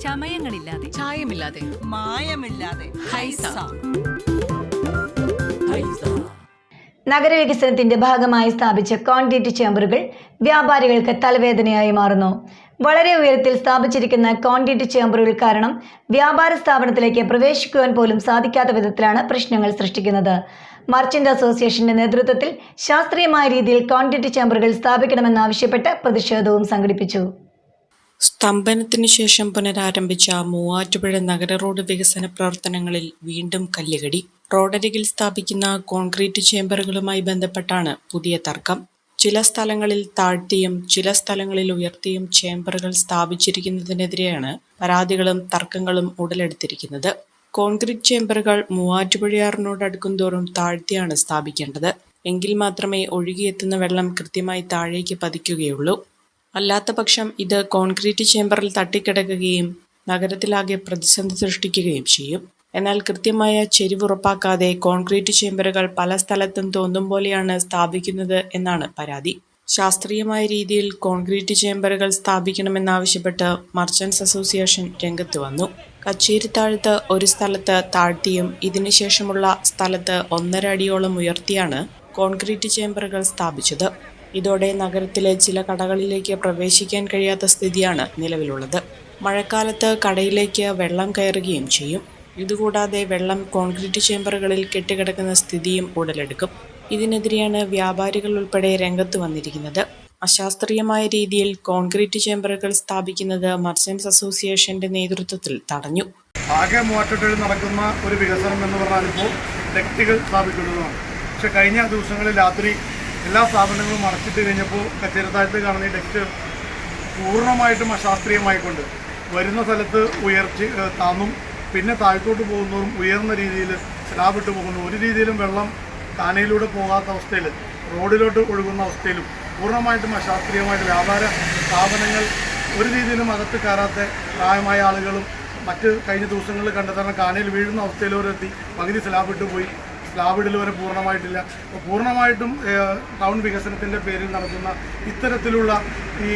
ചമയങ്ങളില്ലാതെ. ചായമില്ലാതെ. മായമില്ലാതെ. ഹൈസ. നഗരവികസനത്തിന്റെ ഭാഗമായി സ്ഥാപിച്ച കോൺക്രീറ്റ് ചേമ്പറുകൾ വ്യാപാരികൾക്ക് തലവേദനയായി മാറുന്നു. വളരെ ഉയരത്തിൽ സ്ഥാപിച്ചിരിക്കുന്ന കോൺക്രീറ്റ് ചേമ്പറുകൾ കാരണം വ്യാപാര സ്ഥാപനത്തിലേക്ക് പ്രവേശിക്കുവാൻ പോലും സാധിക്കാത്ത വിധത്തിലാണ് പ്രശ്നങ്ങൾ സൃഷ്ടിക്കുന്നത്. മർച്ചന്റ് അസോസിയേഷന്റെ നേതൃത്വത്തിൽ ശാസ്ത്രീയമായ രീതിയിൽ കോൺക്രീറ്റ് ചേമ്പറുകൾ സ്ഥാപിക്കണമെന്നാവശ്യപ്പെട്ട് പ്രതിഷേധവും സംഘടിപ്പിച്ചു. സ്തംഭനത്തിനു ശേഷം പുനരാരംഭിച്ച മൂവാറ്റുപുഴ നഗര റോഡ് വികസന പ്രവർത്തനങ്ങളിൽ വീണ്ടും കല്ലുകടി. റോഡരികിൽ സ്ഥാപിക്കുന്ന കോൺക്രീറ്റ് ചേമ്പറുകളുമായി ബന്ധപ്പെട്ടാണ് പുതിയ തർക്കം. ചില സ്ഥലങ്ങളിൽ താഴ്ത്തിയും ചില സ്ഥലങ്ങളിൽ ഉയർത്തിയും ചേമ്പറുകൾ സ്ഥാപിച്ചിരിക്കുന്നതിനെതിരെയാണ് പരാതികളും തർക്കങ്ങളും ഉടലെടുത്തിരിക്കുന്നത്. കോൺക്രീറ്റ് ചേമ്പറുകൾ മൂവാറ്റുപുഴയാറിനോട് അടുക്കുംതോറും താഴ്ത്തിയാണ് സ്ഥാപിക്കേണ്ടത്. എങ്കിൽ മാത്രമേ ഒഴുകിയെത്തുന്ന വെള്ളം കൃത്യമായി താഴേക്ക് പതിക്കുകയുള്ളൂ. അല്ലാത്ത പക്ഷം ഇത് കോൺക്രീറ്റ് ചേമ്പറിൽ തട്ടിക്കിടക്കുകയും നഗരത്തിലാകെ പ്രതിസന്ധി സൃഷ്ടിക്കുകയും ചെയ്യും. എന്നാൽ കൃത്യമായ ചെരിവ് ഉറപ്പാക്കാതെ കോൺക്രീറ്റ് ചേമ്പറുകൾ പല സ്ഥലത്തും തോന്നും പോലെയാണ് സ്ഥാപിക്കുന്നത് എന്നാണ് പരാതി. ശാസ്ത്രീയമായ രീതിയിൽ കോൺക്രീറ്റ് ചേമ്പറുകൾ സ്ഥാപിക്കണമെന്നാവശ്യപ്പെട്ട് മർച്ചൻസ് അസോസിയേഷൻ രംഗത്ത് വന്നു. കച്ചേരിത്താഴത്ത് ഒരു സ്ഥലത്ത് താഴ്ത്തിയും ഇതിനുശേഷമുള്ള സ്ഥലത്ത് ഒന്നര അടിയോളം ഉയർത്തിയാണ് കോൺക്രീറ്റ് ചേമ്പറുകൾ സ്ഥാപിച്ചത്. ഇതോടെ നഗരത്തിലെ ചില കടകളിലേക്ക് പ്രവേശിക്കാൻ കഴിയാത്ത സ്ഥിതിയാണ് നിലവിലുള്ളത്. മഴക്കാലത്ത് കടയിലേക്ക് വെള്ളം കയറുകയും ചെയ്യും. ഇതുകൂടാതെ വെള്ളം കോൺക്രീറ്റ് ചേമ്പറുകളിൽ കെട്ടിക്കിടക്കുന്ന സ്ഥിതിയും ഉടലെടുക്കും. ഇതിനെതിരെയാണ് വ്യാപാരികൾ ഉൾപ്പെടെ രംഗത്ത് വന്നിരിക്കുന്നത്. അശാസ്ത്രീയമായ രീതിയിൽ കോൺക്രീറ്റ് ചേമ്പറുകൾ സ്ഥാപിക്കുന്നത് മർച്ചൻസ് അസോസിയേഷന്റെ നേതൃത്വത്തിൽ തടഞ്ഞു. ആകെ മൂവാറ്റത്തിൽ നടക്കുന്ന ഒരു വികസനം എന്ന് പറഞ്ഞാൽ ഇപ്പോൾ ഡെക്റ്റുകൾ സ്ഥാപിക്കുന്നതാണ്. പക്ഷെ കഴിഞ്ഞ ദിവസങ്ങളിൽ രാത്രി എല്ലാ സ്ഥാപനങ്ങളും അടച്ചിട്ട് കഴിഞ്ഞപ്പോൾ കച്ചേരത്താഴത്ത് കാണുന്ന ഈ ടെക്സ്റ്റ് പൂർണമായിട്ടും അശാസ്ത്രീയമായിക്കൊണ്ട് വരുന്ന സ്ഥലത്ത് ഉയർച്ച താന്നും പിന്നെ താഴത്തോട്ട് പോകുന്നവരും ഉയർന്ന രീതിയിൽ സ്ലാബിട്ട് പോകുന്നു. ഒരു രീതിയിലും വെള്ളം കാനയിലൂടെ പോകാത്ത അവസ്ഥയിൽ റോഡിലോട്ട് ഒഴുകുന്ന അവസ്ഥയിലും പൂർണമായിട്ടും അശാസ്ത്രീയമായിട്ട് വ്യാപാര സ്ഥാപനങ്ങൾ ഒരു രീതിയിലും അകത്ത് കയറാത്ത പ്രായമായ ആളുകളും മറ്റ് കഴിഞ്ഞ ദിവസങ്ങളിൽ കണ്ടെത്താൻ കാനയിൽ വീഴുന്ന അവസ്ഥയിലോരെത്തി പകുതി സ്ലാബിട്ട് പോയി സ്ലാബിടൽ വരെ പൂർണമായിട്ടില്ല. അപ്പോൾ പൂർണമായിട്ടും ടൗൺ വികസനത്തിന്റെ പേരിൽ നടത്തുന്ന ഇത്തരത്തിലുള്ള ഈ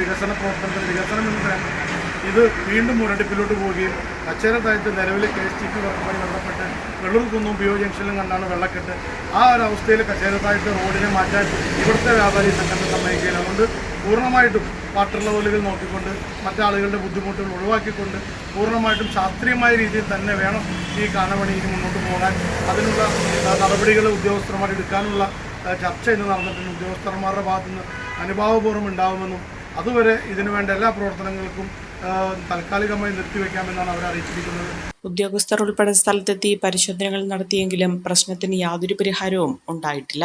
വികസന പ്രവർത്തനത്തിൽ വികസനം എന്ന് പറയുന്നത് ഇത് വീണ്ടും മുരടിപ്പിലോട്ട് പോവുകയും കച്ചേരത്തായത്ത് നിലവിലെ കെ എസ് ടി പി വർക്കുമായി ബന്ധപ്പെട്ട് വെള്ളൂർ കുന്നും പിയോ ജംഗ്ഷനിലും കണ്ടാണ് വെള്ളക്കെട്ട്. ആ ഒരു അവസ്ഥയിൽ കച്ചേരത്തായിട്ട് റോഡിനെ മാറ്റാൻ ഇവിടുത്തെ വ്യാപാരി സംഘടന സമ്മതിക്കുകയില്ല. അതുകൊണ്ട് പൂർണമായിട്ടും വാട്ടർ ലെവലുകൾ നോക്കിക്കൊണ്ട് മറ്റാളുകളുടെ ബുദ്ധിമുട്ടുകൾ ഒഴിവാക്കിക്കൊണ്ട് പൂർണമായിട്ടും ശാസ്ത്രീയമായ രീതിയിൽ തന്നെ വേണം ഈ കാണപണി ഇനി മുന്നോട്ട് പോകാൻ. അതിനുള്ള നടപടികൾ ഉദ്യോഗസ്ഥന്മാർ എടുക്കാനുള്ള ചർച്ച ഇന്ന് നടന്നിട്ടുണ്ട്. ഉദ്യോഗസ്ഥന്മാരുടെ ഭാഗത്തു നിന്ന് അനുഭാവപൂർവം ഉണ്ടാവുമെന്നും അതുവരെ ഇതിനുവേണ്ട എല്ലാ പ്രവർത്തനങ്ങൾക്കും താൽക്കാലികമായി നിർത്തിവെക്കാമെന്നാണ് അവർ അറിയിച്ചിരിക്കുന്നത്. ഉദ്യോഗസ്ഥർ ഉൾപ്പെടെ സ്ഥലത്തെത്തി പരിശോധനകൾ നടത്തിയെങ്കിലും പ്രശ്നത്തിന് യാതൊരു പരിഹാരവും ഉണ്ടായിട്ടില്ല.